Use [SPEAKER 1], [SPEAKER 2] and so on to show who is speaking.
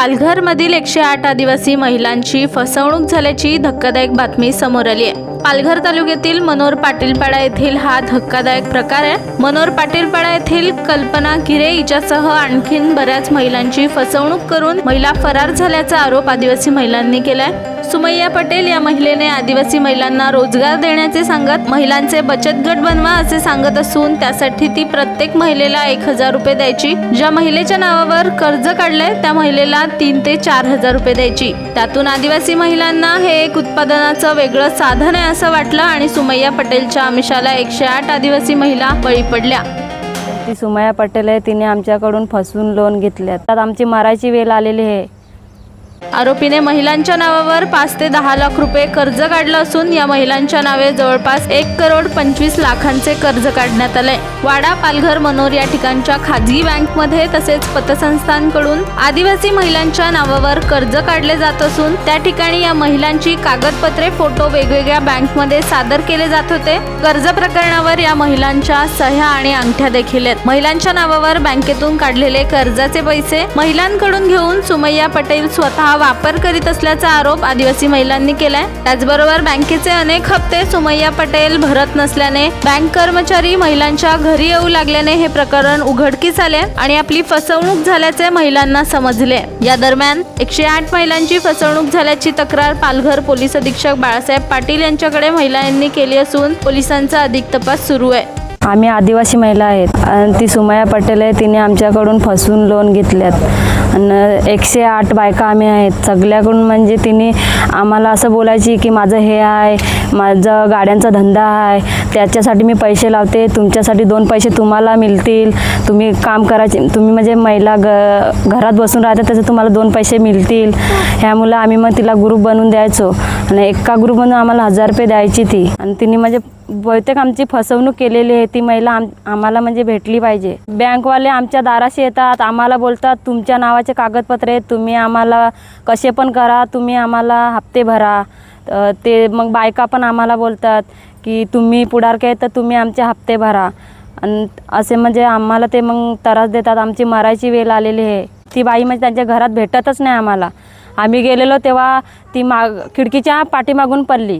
[SPEAKER 1] पालघरमधील एकशे आठ आदिवासी महिलांची फसवणूक झाल्याची धक्कादायक बातमी समोर आली आहे. पालघर तालुक्यातील मनोर पाटीलपाडा येथील हा धक्कादायक प्रकार आहे. मनोर पाटीलपाडा येथील कल्पना गिरे हिच्यासह आणखीन बऱ्याच महिलांची फसवणूक करून महिला फरार झाल्याचा आरोप आदिवासी महिलांनी केलाय. सुमय्या पटेल या महिलेने आदिवासी महिलांना रोजगार देण्याचे सांगत महिलांचे बचत गट बनवा असे सांगत असून त्यासाठी ती प्रत्येक महिलेला एक हजार रुपये द्यायची. ज्या महिलेच्या नावावर कर्ज काढलंय त्या महिलेला तीन ते चार हजार रुपये द्यायची. त्यातून आदिवासी महिलांना हे एक उत्पादनाचं वेगळं साधन आहे असं वाटलं आणि सुमय्या पटेलच्या आमिषाला एकशे आठ आदिवासी महिला बळी पडल्या.
[SPEAKER 2] ती सुमया पटेल आहे तिने आमच्याकडून फसवून लोन घेतले तर आमची मारायची वेळ आलेली आहे.
[SPEAKER 1] आरोपीने महिलांच्या नावावर पाच ते दहा लाख रुपये कर्ज काढलं असून या महिलांच्या नावे जवळपास एक करोड पंचवीस लाखांचे कर्ज काढण्यात आले. वाडा पालघर मनोर या ठिकाणच्या खाजगी बँकमध्ये तसेच पतसंस्थांकडून आदिवासी महिलांच्या नावावर कर्ज काढले जात असून त्या ठिकाणी या महिलांची कागदपत्रे फोटो वेगवेगळ्या बँकमध्ये सादर केले जात होते. कर्ज प्रकरणावर या महिलांच्या सह्या आणि अंगठ्या देखील आहेत. महिलांच्या नावावर बँकेतून काढलेले कर्जाचे पैसे महिलांकडून घेऊन सुमय्या पटेल स्वतः हा वापर करीत असल्याचा आरोप आदिवासी महिलांनी केलाय. त्याचबरोबर बँकेचे अनेक हप्ते सुमय्या पटेल भरत नसल्याने बँक कर्मचारी महिलांच्या घरी येऊ लागल्याने हे प्रकरण उघडकीस आले आणि आपली फसवणूक झाल्याचे महिलांना समजले. या दरम्यान एकशे आठ महिलांची फसवणूक झाल्याची तक्रार पालघर पोलीस अधीक्षक बाळासाहेब पाटील यांच्याकडे महिलांनी केली असून पोलिसांचा अधिक तपास सुरू आहे.
[SPEAKER 2] आम्ही आदिवासी महिला आहेत आणि ती सुमया पटेल आहे तिने आमच्याकडून फसवून लोन घेतल्यात. आणि एकशे आठ बायका आम्ही आहेत. सगळ्याकडून म्हणजे तिने आम्हाला असं बोलायची की माझं हे आहे माझं गाड्यांचा धंदा आहे त्याच्यासाठी मी पैसे लावते तुमच्यासाठी दोन पैसे तुम्हाला मिळतील तुम्ही काम करायचे तुम्ही म्हणजे महिला ग घरात बसून राहता त्याचे तुम्हाला दोन पैसे मिळतील. ह्यामुळं आम्ही मग तिला ग्रुप बनवून द्यायचो. आणि एका ग्रुपमधून आम्हाला हजार रुपये द्यायची ती. आणि तिने म्हणजे बहुतेक आमची फसवणूक केलेली आहे. ती महिला आम आम्हाला म्हणजे भेटली पाहिजे. बँकवाले आमच्या दाराशी येतात आम्हाला बोलतात तुमच्या नावाचे कागदपत्रे तुम्ही आम्हाला कसे पण करा तुम्ही आम्हाला हप्ते भरा. ते मग बायका पण आम्हाला बोलतात की तुम्ही पुढारके आहे तर तुम्ही आमचे हप्ते भरा. आणि असे म्हणजे आम्हाला ते मग त्रास देतात. आमची मरायची वेळ आलेली आहे. ती बाई म्हणजे त्यांच्या घरात भेटतच नाही आम्हाला. आम्ही गेलेलो तेव्हा ती माग खिडकीच्या पाठीमागून पडली.